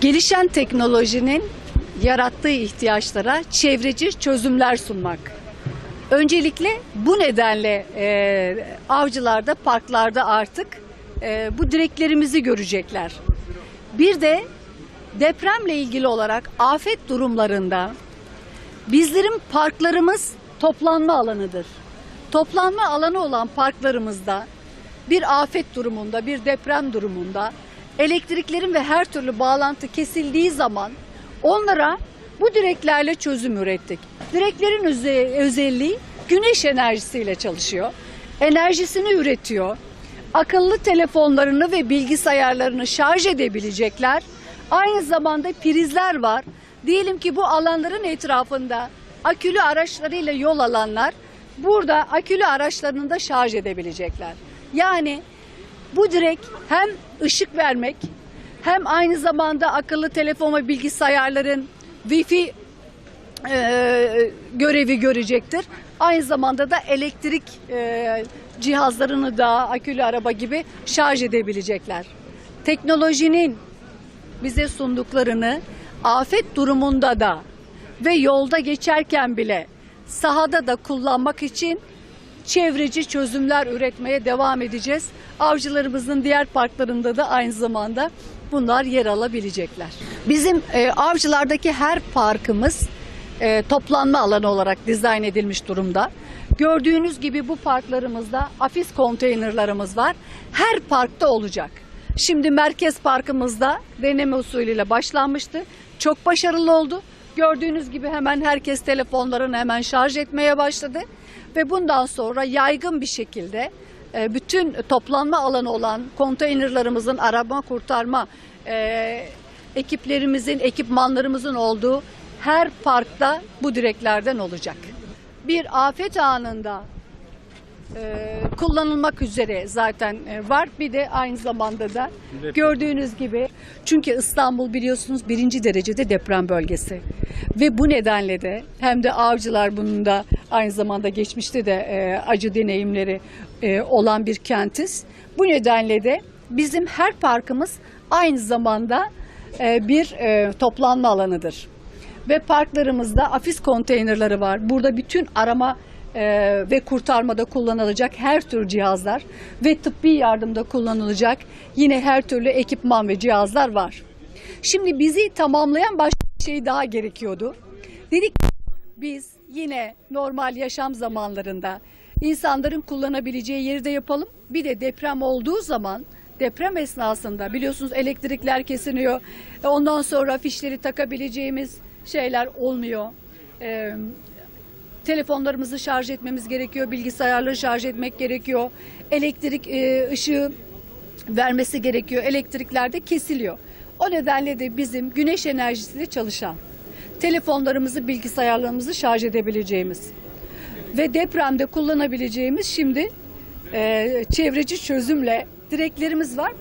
Gelişen teknolojinin yarattığı ihtiyaçlara çevreci çözümler sunmak. Öncelikle bu nedenle e, avcılarda, parklarda artık e, bu direklerimizi görecekler. Bir de depremle ilgili olarak afet durumlarında bizlerin parklarımız toplanma alanıdır. Toplanma alanı olan parklarımızda bir afet durumunda, bir deprem durumunda elektriklerin ve her türlü bağlantı kesildiği zaman onlara bu direklerle çözüm ürettik. Direklerin öze- özelliği güneş enerjisiyle çalışıyor. Enerjisini üretiyor. Akıllı telefonlarını ve bilgisayarlarını şarj edebilecekler. Aynı zamanda prizler var. Diyelim ki bu alanların etrafında akülü araçlarıyla yol alanlar burada akülü araçlarını da şarj edebilecekler. Yani bu direkt hem ışık vermek hem aynı zamanda akıllı telefon ve bilgisayarların Wi-Fi e, görevi görecektir. Aynı zamanda da elektrik e, cihazlarını da akülü araba gibi şarj edebilecekler. Teknolojinin bize sunduklarını afet durumunda da ve yolda geçerken bile sahada da kullanmak için çevreci çözümler üretmeye devam edeceğiz. Avcılarımızın diğer parklarında da aynı zamanda bunlar yer alabilecekler. Bizim e, avcılardaki her parkımız e, toplanma alanı olarak dizayn edilmiş durumda. Gördüğünüz gibi bu parklarımızda afis konteynerlarımız var. Her parkta olacak. Şimdi Merkez Parkımızda deneme usulüyle başlanmıştı. Çok başarılı oldu. Gördüğünüz gibi hemen herkes telefonlarını hemen şarj etmeye başladı. Ve bundan sonra yaygın bir şekilde e, bütün toplanma alanı olan konteynerlarımızın arama kurtarma e, ekiplerimizin, ekipmanlarımızın olduğu her parkta bu direklerden olacak. Bir afet anında kullanılmak üzere zaten e, var. Bir de aynı zamanda da gördüğünüz gibi çünkü İstanbul biliyorsunuz birinci derecede deprem bölgesi. Ve bu nedenle de hem de avcılar bunun da aynı zamanda geçmişte de e, acı deneyimleri e, olan bir kentiz. Bu nedenle de bizim her parkımız aynı zamanda e, bir e, toplanma alanıdır ve parklarımızda afis konteynerları var. Burada bütün arama e, ve kurtarmada kullanılacak her tür cihazlar ve tıbbi yardımda kullanılacak yine her türlü ekipman ve cihazlar var. Şimdi bizi tamamlayan başka bir şey daha gerekiyordu. Dedik biz yine normal yaşam zamanlarında insanların kullanabileceği yeri de yapalım. Bir de deprem olduğu zaman deprem esnasında biliyorsunuz elektrikler kesiliyor. E, Ondan sonra fişleri takabileceğimiz şeyler olmuyor. Ee, telefonlarımızı şarj etmemiz gerekiyor, bilgisayarları şarj etmek gerekiyor. Elektrik e, ışığı vermesi gerekiyor. Elektrikler de kesiliyor. O nedenle de bizim güneş enerjisiyle çalışan telefonlarımızı, bilgisayarlarımızı şarj edebileceğimiz ve depremde kullanabileceğimiz şimdi e, çevreci çözümle direklerimiz var.